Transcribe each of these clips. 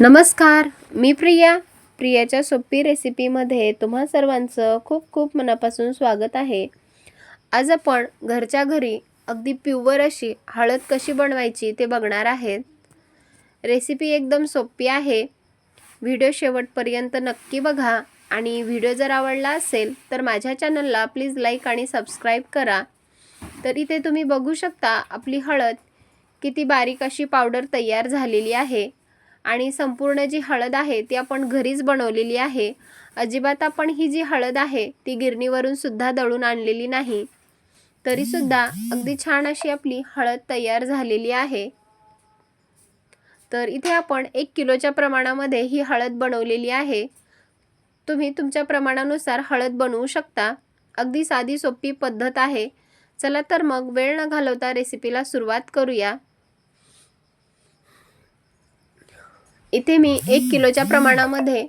नमस्कार मी प्रिया. प्रियाच्या सोपी रेसिपीमध्ये तुम्हा सर्वांचं खूप खूप मनापासून स्वागत आहे. आज आपण घरच्या घरी अगदी प्युअर अशी हळद कशी बनवायची ते बघणार आहेत. रेसिपी एकदम सोपी आहे. व्हिडिओ शेवटपर्यंत नक्की बघा आणि व्हिडिओ जर आवडला असेल तर माझ्या चॅनलला प्लीज लाईक आणि सबस्क्राईब करा. तर इथे तुम्ही बघू शकता आपली हळद किती बारीक अशी पावडर तयार झालेली आहे. आणि संपूर्ण जी हळद आहे ती आपण घरीच बनवलेली आहे. अजिबात आपण ही जी हळद आहे ती गिरणीवरून सुद्धा दळून आणलेली नाही. तरीसुद्धा अगदी छान अशी आपली हळद तयार झालेली आहे. तर इथे आपण एक किलोच्या प्रमाणामध्ये ही हळद बनवलेली आहे. तुम्ही तुमच्या प्रमाणानुसार हळद बनवू शकता. अगदी साधी सोपी पद्धत आहे. चला तर मग वेळ न घालवता रेसिपीला सुरुवात करूया. इथे मी एक किलोच्या प्रमाणामध्ये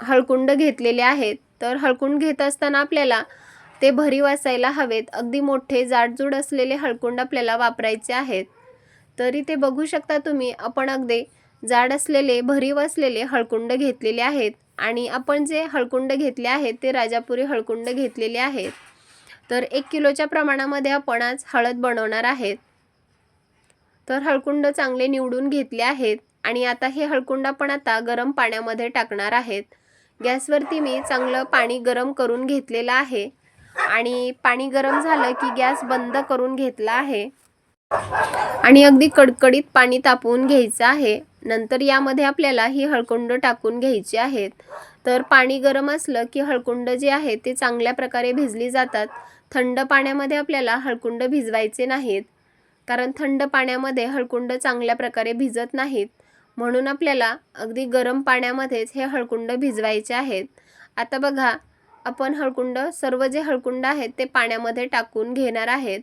हळकुंड घेतलेले आहेत. तर हळकुंड घेत असताना आपल्याला ते भरीव असायला हवेत. अगदी मोठे जाडजूड असलेले हळकुंड आपल्याला वापरायचे आहेत. तर इथे बघू शकता तुम्ही आपण अगदी जाड असलेले भरीव असलेले हळकुंड घेतलेले आहेत. आणि आपण जे हळकुंड घेतले आहेत ते राजापुरी हळकुंड घेतलेले आहेत. तर एक किलोच्या प्रमाणामध्ये आपण आज हळद बनवणार आहेत. तर हळकुंड चांगले निवडून घेतले आहेत. आणि आता हे हळकुंड पण आता गरम पाण्यामध्ये टाकणार आहेत. गॅसवरती मी चांगलं पाणी गरम करून घेतलेलं आहे. आणि पाणी गरम झालं की गॅस बंद करून घेतला आहे. आणि अगदी कडकडीत पाणी तापवून घ्यायचं आहे. नंतर यामध्ये आपल्याला ही हळकुंड टाकून घ्यायची आहेत. तर पाणी गरम असलं की हळकुंड जे आहे ते चांगल्या प्रकारे भिजली जातात. थंड पाण्यामध्ये आपल्याला हळकुंड भिजवायचे नाहीत. कारण थंड पाण्यामध्ये हळकुंड चांगल्या प्रकारे भिजत नाहीत. म्हणून आपल्याला अगदी गरम पाण्यामध्येच हे हळकुंड भिजवायचे आहेत. आता बघा आपण हळकुंड सर्व जे हळकुंड आहेत ते पाण्यामध्ये टाकून घेणार आहेत.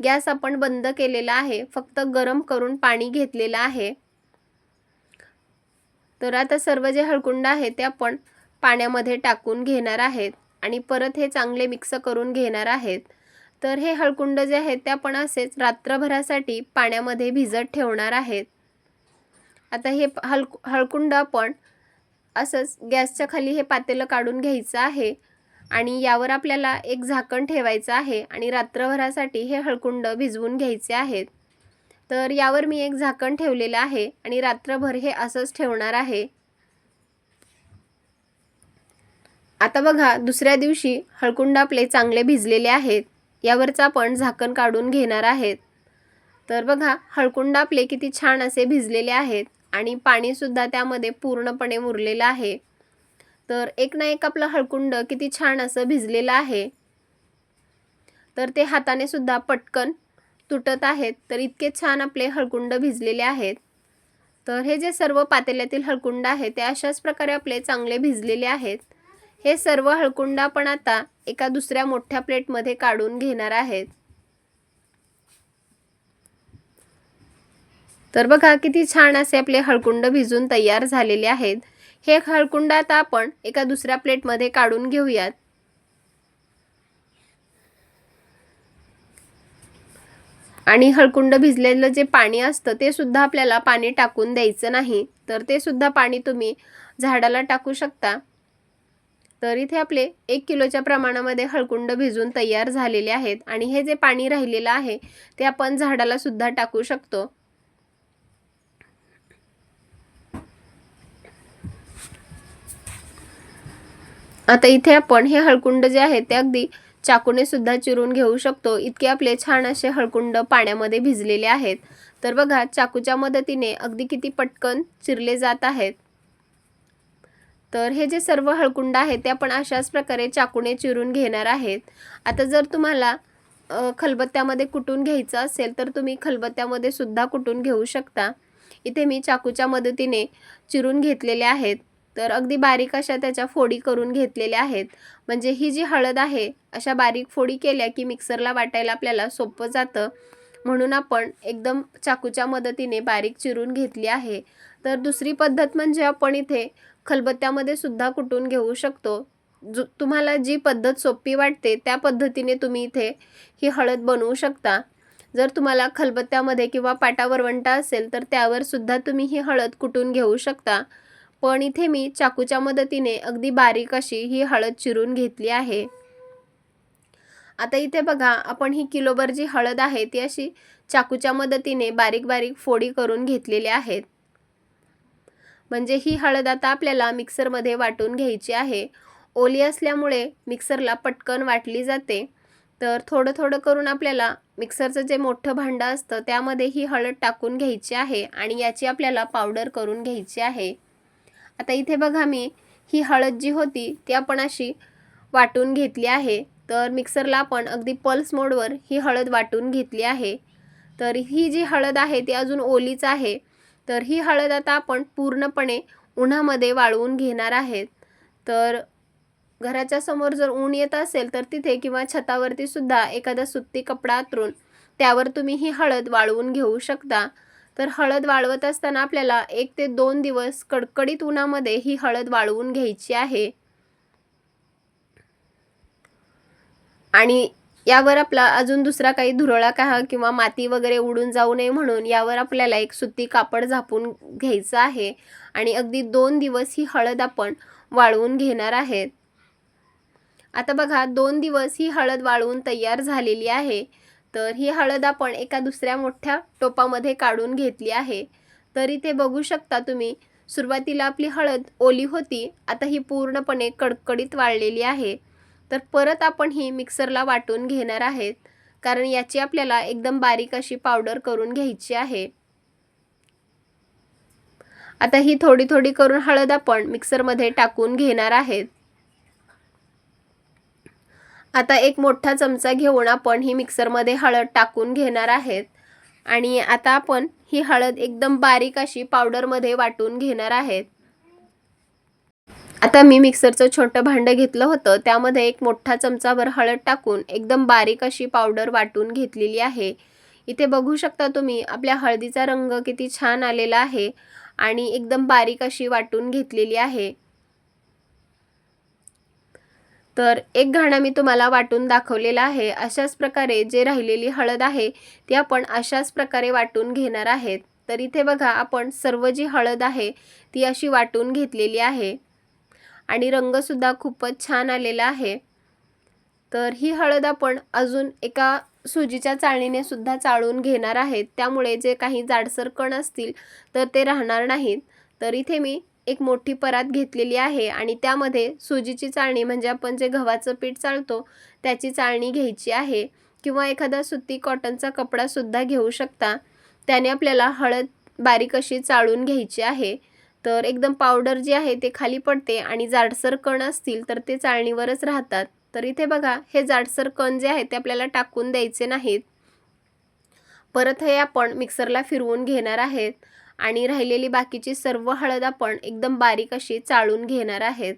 गॅस आपण बंद केलेला आहे फक्त गरम करून पाणी घेतलेलं आहे. तर आता सर्व जे हळकुंड आहे ते आपण पाण्यामध्ये टाकून घेणार आहेत आणि परत हे चांगले मिक्स करून घेणार आहेत. तर हे हळकुंड जे आहेत ते आपण असेच रात्रभरासाठी पाण्यामध्ये भिजत ठेवणार आहेत. आता हे हल हळकुंड आपण असंच गॅसच्या खाली हे पातेलं काढून घ्यायचं आहे. आणि यावर आपल्याला एक झाकण ठेवायचं आहे आणि रात्रभरासाठी हे हळकुंड भिजवून घ्यायचे आहेत. तर यावर मी एक झाकण ठेवलेलं आहे आणि रात्रभर हे असंच ठेवणार आहे. आता बघा दुसऱ्या दिवशी हळकुंड आपले चांगले भिजलेले आहेत. यावरचं आपण झाकण काढून घेणार आहेत. तर बघा हळकुंड आपले किती छान असे भिजलेले आहेत. आणि पाणीसुद्धा त्यामध्ये पूर्णपणे मुरलेलं आहे. तर एक ना एक आपलं हळकुंड किती छान असं भिजलेलं आहे. तर ते हाताने सुद्धा पटकन तुटत आहेत. तर इतके छान आपले हळकुंड भिजलेले आहेत. तर हे जे सर्व पातेल्यातील हळकुंड आहे ते अशाच प्रकारे आपले चांगले भिजलेले आहेत. हे सर्व हळकुंड आपण आता एका दुसऱ्या मोठ्या प्लेटमध्ये काढून घेणार आहेत. तर बघा किती छान असे आपले हळकुंड भिजून तयार झालेले आहेत. हे हळकुंड आता आपण एका दुसऱ्या प्लेटमध्ये काढून घेऊयात. आणि हळकुंड भिजलेलं जे पाणी असतं ते सुद्धा आपल्याला पाणी टाकून द्यायचं नाही. तर ते सुद्धा पाणी तुम्ही झाडाला टाकू शकता. तर इथे आपले एक किलोच्या प्रमाणामध्ये हळकुंड भिजून तयार झालेले आहेत. आणि हे जे पाणी राहिलेलं आहे ते आपण झाडाला सुद्धा टाकू शकतो. आता इथे आपण हे हळकुंड जे आहे ते अगदी चाकूने सुद्धा चिरून घेऊ शकतो. इतके आपले छान असे हळकुंड पाण्यामध्ये भिजलेले आहेत. तर बघा चाकूच्या मदतीने अगदी किती पटकन चिरले जात आहेत. तर हे जे सर्व हळकुंड आहेत ते आपण अशाच प्रकारे चाकूने चिरून घेणार आहेत. आता जर तुम्हाला खलबत्त्यामध्ये कुटून घ्यायचं असेल तर तुम्ही खलबत्त्यामध्ये सुद्धा कुटून घेऊ शकता. इथे मी चाकूच्या मदतीने चिरून घेतलेले आहेत. तर अगदी बारीक अशा त्याच्या फोडी करून घेतलेल्या आहेत. म्हणजे ही जी हळद आहे अशा बारीक फोडी केल्या की मिक्सरला वाटायला आपल्याला सोपं जातं. म्हणून आपण एकदम चाकूच्या मदतीने बारीक चिरून घेतली आहे. तर दुसरी पद्धत म्हणजे आपण इथे खलबत्त्यामध्ये सुद्धा कुटून घेऊ शकतो. जो तुम्हाला जी पद्धत सोपी वाटते त्या पद्धतीने तुम्ही इथे ही हळद बनवू शकता. जर तुम्हाला खलबत्त्यामध्ये किंवा पाटावरवंटा असेल तर त्यावर सुद्धा तुम्ही ही हळद कुटून घेऊ शकता. पण इथे मी चाकूच्या मदतीने अगदी बारीक अशी ही हळद चिरून घेतली आहे. आता इथे बघा आपण ही किलोभर जी हळद आहे ती अशी चाकूच्या मदतीने बारीक बारीक फोडी करून घेतलेली आहेत. म्हणजे ही हळद आता आपल्याला मिक्सरमध्ये वाटून घ्यायची आहे. ओली असल्यामुळे मिक्सरला पटकन वाटली जाते. तर थोडं थोडं करून आपल्याला मिक्सरचं जे मोठं भांडं असतं त्यामध्ये ही हळद टाकून घ्यायची आहे आणि याची आपल्याला पावडर करून घ्यायची आहे. आता इथे बघा मी ही हळद जी होती ती आपण अशी वाटून घेतली आहे. तर मिक्सरला आपण अगदी पल्स मोडवर ही हळद वाटून घेतली आहे. तर ही जी हळद आहे ती अजून ओलीच आहे. तर ही हळद आता आपण पूर्णपणे उन्हामध्ये वाळवून घेणार आहेत. तर घराच्या समोर जर ऊन येत असेल तर तिथे किंवा छतावरती सुद्धा एखादा सुत्ती कपडा आतरून त्यावर तुम्ही ही हळद वाळवून घेऊ शकता. तर हळद वाळवत असताना आपल्याला एक ते दोन दिवस कडकडीत उन्हामध्ये ही हळद वाळवून घ्यायची आहे. आणि यावर आपला अजून दुसरा काही धुरळा का किंवा माती वगैरे उडून जाऊ नये म्हणून यावर आपल्याला एक सुती कापड झापून घ्यायचं आहे. आणि अगदी दोन दिवस ही हळद आपण वाळवून घेणार आहेत. आता बघा दोन दिवस ही हळद वाळवून तयार झालेली आहे. तर ही हळद आपण एका दुसऱ्या मोठ्या टोपामध्ये काढून घेतली आहे. तर इथे बघू शकता तुम्ही सुरुवातीला आपली हळद ओली होती आता ही पूर्णपणे कडकडीत वाळलेली आहे. तर परत आपण ही मिक्सरला वाटून घेणार आहेत कारण याची आपल्याला एकदम बारीक अशी पावडर करून घ्यायची आहे. आता ही थोडी थोडी करून हळद आपण मिक्सरमध्ये टाकून घेणार आहेत. आता एक मोठा चमचा घेऊन आपण ही मिक्सरमध्ये हळद टाकून घेणार आहेत. आणि आता आपण ही हळद एकदम बारीक अशी पावडरमध्ये वाटून घेणार आहेत. आता मी मिक्सरचं छोटं भांडं घेतलं होतं. त्यामध्ये एक मोठा चमचाभर हळद टाकून एकदम बारीक अशी पावडर वाटून घेतलेली आहे. इथे बघू शकता तुम्ही आपल्या हळदीचा रंग किती छान आलेला आहे आणि एकदम बारीक अशी वाटून घेतलेली आहे. तर एक घाणा मी तुम्हाला वाटून दाखवलेला आहे. अशाच प्रकारे जे राहिलेली हळद आहे ती आपण अशाच प्रकारे वाटून घेणार आहेत. तर इथे बघा आपण सर्व जी हळद आहे ती अशी वाटून घेतलेली आहे. आणि रंगसुद्धा खूपच छान आलेला आहे. तर ही हळद आपण अजून एका सुजीच्या चाळणीने सुद्धा चाळून घेणार आहेत. त्यामुळे जे काही जाडसर कण असतील तर ते राहणार नाहीत. तर इथे मी एक मोठी परात घेतलेली आहे आणि त्यामध्ये सुजीची चाळणी म्हणजे आपण जे गव्हाचं पीठ चाळतो त्याची चाळणी घ्यायची आहे. किंवा एखादा सुती कॉटनचा कपडासुद्धा घेऊ शकता. त्याने आपल्याला हळद बारीक अशी चाळून घ्यायची आहे. तर एकदम पावडर जी आहे ते खाली पडते आणि जाडसर कण असतील तर ते चाळणीवरच राहतात. तर इथे बघा हे जाडसर कण जे आहे ते आपल्याला टाकून द्यायचे नाहीत. परत हे आपण मिक्सरला फिरवून घेणार आहेत. आणि राहिलेली बाकीची सर्व हळद आपण एकदम बारीक अशी चाळून घेणार आहेत.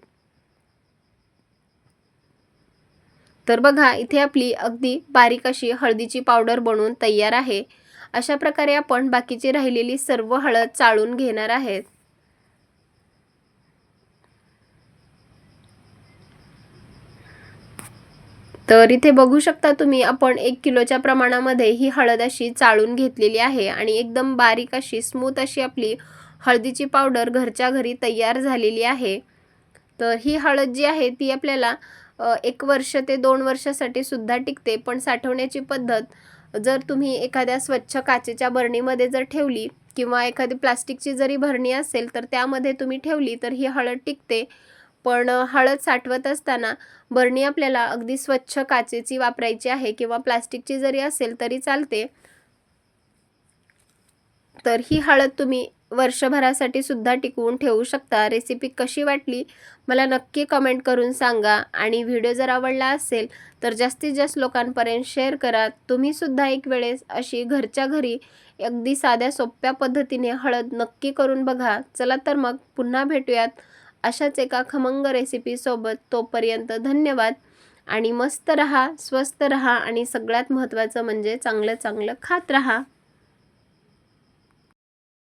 तर बघा इथे आपली अगदी बारीक अशी हळदीची पावडर बनवून तयार आहे. अशा प्रकारे आपण बाकीची राहिलेली सर्व हळद चाळून घेणार आहेत. तर इथे बघू शकता तुम्ही आपण एक किलोच्या प्रमाणामध्ये ही हळद अशी चाळून घेतलेली आहे आणि एकदम बारीक अशी स्मूथ अशी आपली हळदीची पावडर घरच्या घरी तयार झालेली आहे. तर ही हळद जी आहे ती आपल्याला एक वर्ष ते दोन वर्षासाठी सुद्धा टिकते पण साठवण्याची पद्धत जर तुम्ही एखाद्या स्वच्छ काचेच्या बरणीमध्ये जर ठेवली किंवा एखादी प्लास्टिकची जरी भरणी असेल तर त्यामध्ये तुम्ही ठेवली तर ही हळद टिकते. पण हळद साठवत असताना बरणी आपल्याला अगदी स्वच्छ काचेची वापरायची आहे किंवा प्लास्टिकची जरी असेल तरी चालते. तर ही हळद तुम्ही वर्षभरासाठी सुद्धा टिकवून ठेवू शकता. रेसिपी कशी वाटली? मला नक्की कमेंट करून सांगा. आणि व्हिडिओ जर आवडला असेल तर जास्तीत जास्त लोकांपर्यंत शेअर करा. तुम्हीसुद्धा एक वेळेस अशी घरच्या घरी अगदी साध्या सोप्या पद्धतीने हळद नक्की करून बघा. चला तर मग पुन्हा भेटूयात. अशाच एका खमंग रेसिपीसोबत तोपर्यंत धन्यवाद. आणि मस्त रहा स्वस्त रहा आणि सगळ्यात महत्त्वाचं म्हणजे चांगलं चांगलं खात रहा.